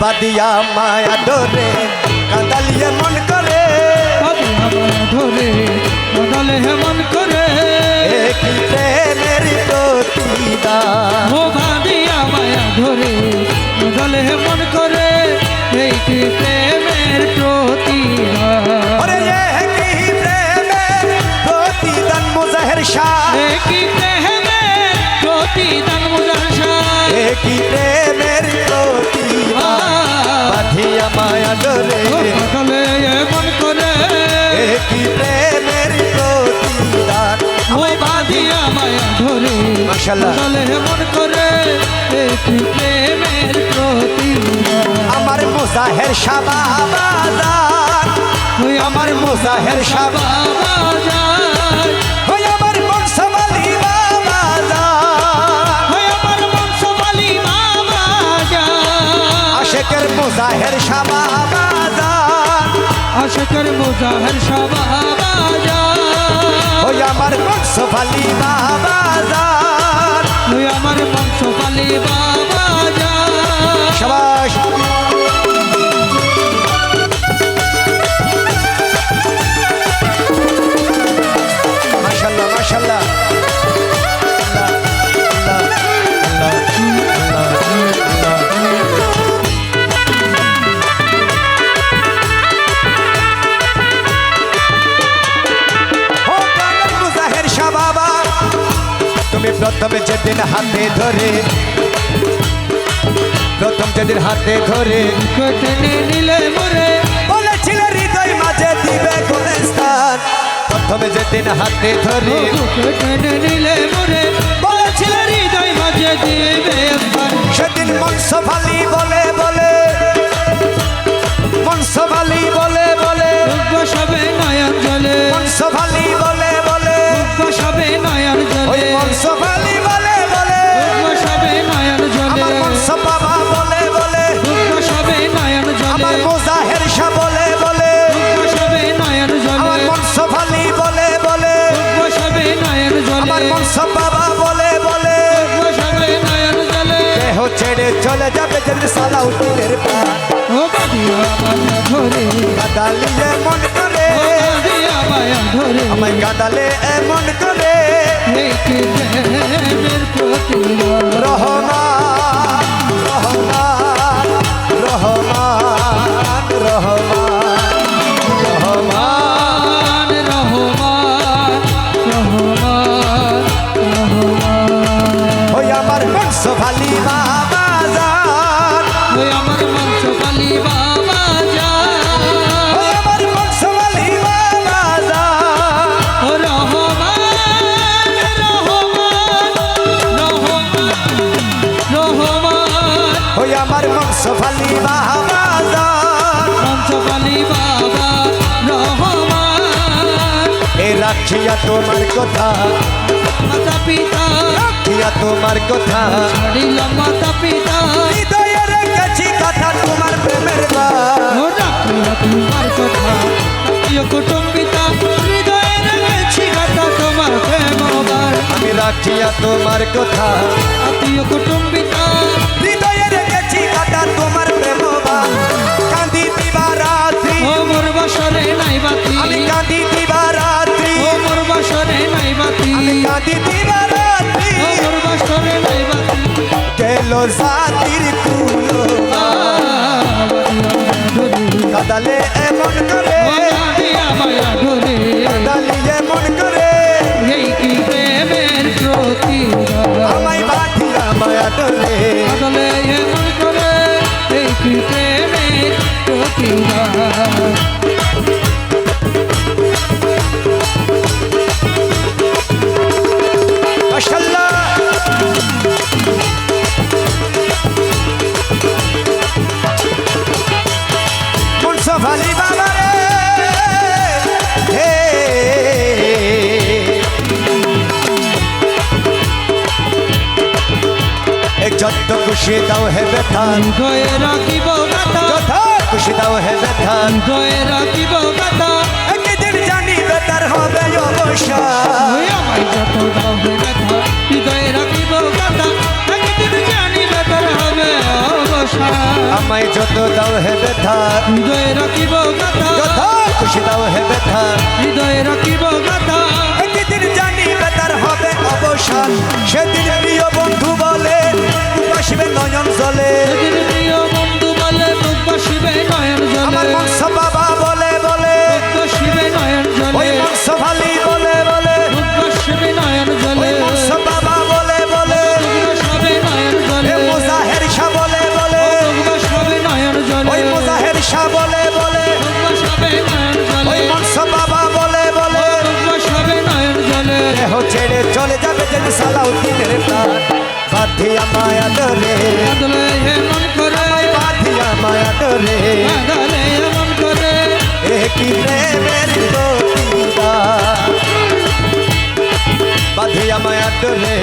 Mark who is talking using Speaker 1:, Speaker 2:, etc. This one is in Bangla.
Speaker 1: বাদিয়া মায়া ডরে কাদালিয়ে মন করে।
Speaker 2: বাদিয়া মায়া ডরে কাদালে হে মন করে।
Speaker 1: কি প্রেমের প্রতিদা?
Speaker 2: ও বাদিয়া মায়া ডরে কাদালে হে মন করে এই কি প্রেমের প্রতিদা?
Speaker 1: আরে এ কি প্রেমের প্রতিদান মুজাহির শাহ?
Speaker 2: এ কি প্রেমের প্রতিদান ইনশাল্লাহ মন করে
Speaker 1: আমার মোজাহের
Speaker 2: সাবাজার
Speaker 1: আমার মোজাহের
Speaker 2: সাবাজার
Speaker 1: আশেকের মোজাহের সাবাজার
Speaker 2: আশেকের মোজাহের সাবাজার
Speaker 1: ওই আমার
Speaker 2: কক্স বাবা
Speaker 1: বাবা যেদিন হাতে ধরে প্রথম যেদিন হাতে ধরে
Speaker 2: নিলে মরে।
Speaker 1: বলেছিলে হৃদয় মাঝে দিবে গুণস্থান প্রথমে যেদিন হাতে ধরে
Speaker 2: নিলে মরে।
Speaker 1: বলেছিল
Speaker 2: হৃদয় মাঝে দিবে
Speaker 1: সেদিন মনসভালি সফালি বলে ছেড়ে চলে যাবে
Speaker 2: যেদিন সালা উঠিলের
Speaker 1: গাদালিয়ে মন করে। আমায় গাদালে এমন করে। ওই আমার বংশ ভালি বাবা
Speaker 2: মাংস বাবা রহমান।
Speaker 1: এ রাখিয়া তোমার কথা
Speaker 2: মাতা পিতা।
Speaker 1: রাখিয়া তোমার কথা।
Speaker 2: ছাড়িলাম মাতা পিতা।
Speaker 1: হৃদয়ে রেখেছি কথা তোমার প্রেমের বা
Speaker 2: রাখিয়া তোমার কথা। কুটুম্বিতা হৃদয়ে রেখেছি কথা তোমার প্রেমবার
Speaker 1: আমি রাখিয়া তোমার কথা।
Speaker 2: প্রিয় কুটুম্বিতা
Speaker 1: হৃদয়ে কথা তোমার প্রেম কান্দি দিবা রাত্রি।
Speaker 2: ও মোর বাসরে নাই বাতি।
Speaker 1: আমি কান্দি দিবা রাত্রি।
Speaker 2: ও মোর বাসরে নাই বাতি।
Speaker 1: আমি কান্দি দিবা রাত্রি।
Speaker 2: ও মোর বাসরে নাই বাতি।
Speaker 1: গেল জাতির কুলো। কাদালে এমন করে।
Speaker 2: মায়া ধরে।
Speaker 1: কাদালি এমন করে।
Speaker 2: এই
Speaker 1: খুশি দাও হে ব্যথান
Speaker 2: দয়ে রাখিব কথা
Speaker 1: কথা খুশি দাও হে ব্যথান
Speaker 2: দয়ে রাখিব কথা
Speaker 1: একদিন জানি বেতার হবে
Speaker 2: অবসান আমায় যত দাও হে ব্যথা। হৃদয়ে রাখিব কথা একদিন জানি বেতার হবে অবসান
Speaker 1: আমায় যত দাও হে ব্যথা
Speaker 2: হৃদয়ে রাখিব কথা
Speaker 1: কথা খুশি দাও হে ব্যথা
Speaker 2: হৃদয়ে রাখিব কথা
Speaker 1: একদিন জানি বেতার হবে অবসান সেদিন নয়ন জলে
Speaker 2: বন্ধু বলে মুখ বসিবে নয়ন
Speaker 1: যেন সালা উদ্দিনের প্রাণ বাধিয়া মায়া ডরে বাধিয়া মায়া ডরে একই প্রেমের বাধিয়া মায়া ডরে